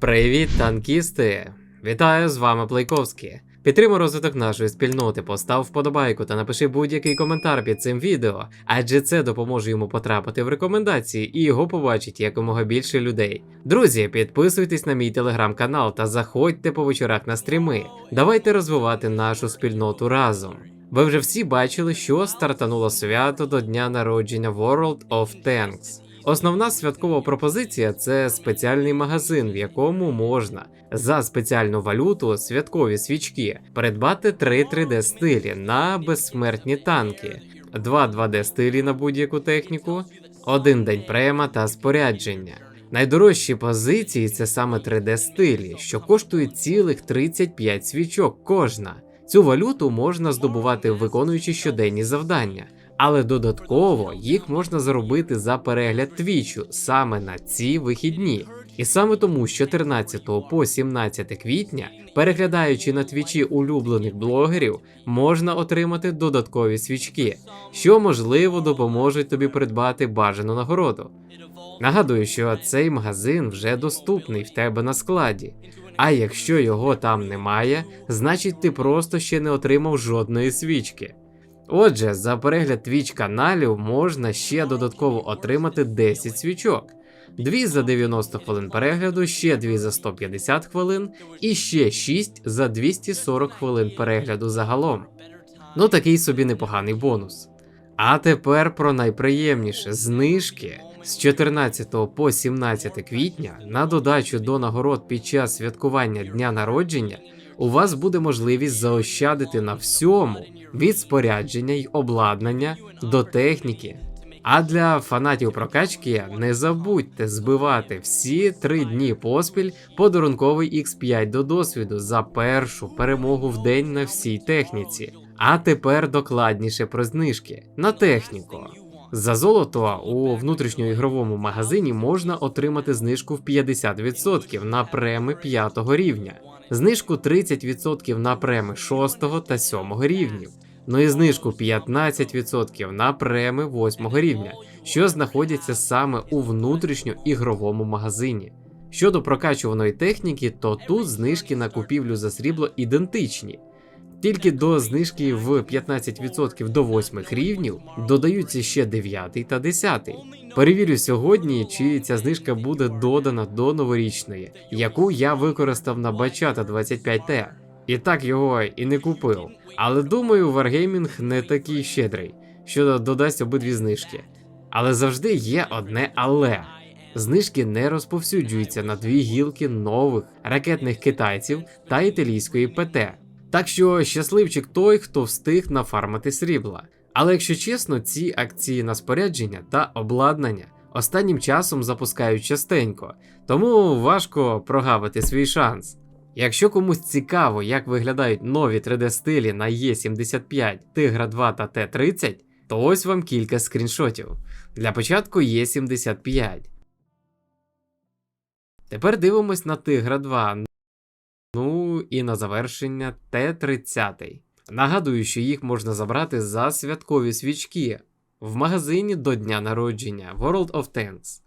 Привіт, танкісти! Вітаю з вами Плейковський. Підтримай розвиток нашої спільноти, постав вподобайку та напиши будь-який коментар під цим відео, адже це допоможе йому потрапити в рекомендації і його побачить якомога більше людей. Друзі, підписуйтесь на мій телеграм-канал та заходьте по вечорах на стріми. Давайте розвивати нашу спільноту разом. Ви вже всі бачили, що стартануло свято до дня народження World of Tanks. Основна святкова пропозиція це спеціальний магазин, в якому можна за спеціальну валюту святкові свічки придбати 3 3D стилі на безсмертні танки, 2 2D стилі на будь-яку техніку, один день према та спорядження. Найдорожчі позиції це саме 3D стилі, що коштують цілих 35 свічок кожна. Цю валюту можна здобувати виконуючи щоденні завдання, але додатково їх можна заробити за перегляд твічу саме на ці вихідні. І саме тому з 14 по 17 квітня, переглядаючи на твічі улюблених блогерів, можна отримати додаткові свічки, що можливо допоможуть тобі придбати бажану нагороду. Нагадую, що цей магазин вже доступний в тебе на складі. А якщо його там немає, значить ти просто ще не отримав жодної свічки. Отже, за перегляд твіч каналів можна ще додатково отримати 10 свічок. Дві за 90 хвилин перегляду, ще дві за 150 хвилин і ще 6 за 240 хвилин перегляду загалом. Ну такий собі непоганий бонус. А тепер про найприємніше знижки з 14 по 17 квітня на додачу до нагород під час святкування дня народження у вас буде можливість заощадити на всьому від спорядження й обладнання до техніки. А для фанатів прокачки не забудьте збивати всі три дні поспіль подарунковий X5 до досвіду за першу перемогу в день на всій техніці. А тепер докладніше про знижки на техніку. За золото у внутрішньоігровому магазині можна отримати знижку в 50% на преми 5 рівня, знижку 30% на преми 6 та 7 рівнів, ну і знижку 15% на преми 8 рівня, що знаходяться саме у внутрішньоігровому магазині. Щодо прокачуваної техніки, то тут знижки на купівлю за срібло ідентичні. Тільки до знижки в 15% до 8 рівнів додаються ще 9 та 10. Перевірю сьогодні, чи ця знижка буде додана до новорічної, яку я використав на Бачата 25T. І так його і не купив. Але думаю, Wargaming не такий щедрий, що додасть обидві знижки. Але завжди є одне але. Знижки не розповсюджуються на дві гілки нових ракетних китайців та італійської ПТ. Так що щасливчик той, хто встиг нафармити срібла. Але якщо чесно, ці акції на спорядження та обладнання останнім часом запускають частенько, тому важко прогавити свій шанс. Якщо комусь цікаво, як виглядають нові 3D-стилі на Е75, Тигра 2 та Т-30, то ось вам кілька скріншотів. Для початку Е75. Тепер дивимось на Тигра 2. І на завершення Т-30. Нагадую, що їх можна забрати за святкові свічки в магазині до дня народження World of Tanks.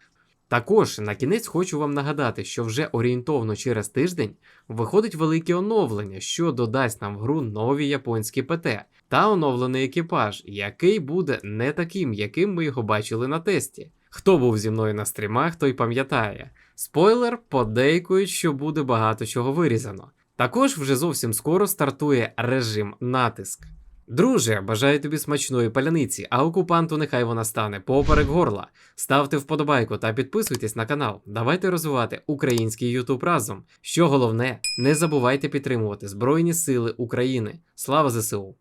Також на кінець хочу вам нагадати, що вже орієнтовно через тиждень виходить велике оновлення, що додасть нам в гру нові японські ПТ та оновлений екіпаж, який буде не таким, яким ми його бачили на тесті. Хто був зі мною на стрімах, той пам'ятає. Спойлер, подейкують, що буде багато чого вирізано. Також вже зовсім скоро стартує режим натиск. Друже, бажаю тобі смачної паляниці, а окупанту нехай вона стане поперек горла. Ставте вподобайку та підписуйтесь на канал. Давайте розвивати український Ютуб разом. Що головне, не забувайте підтримувати Збройні Сили України. Слава ЗСУ!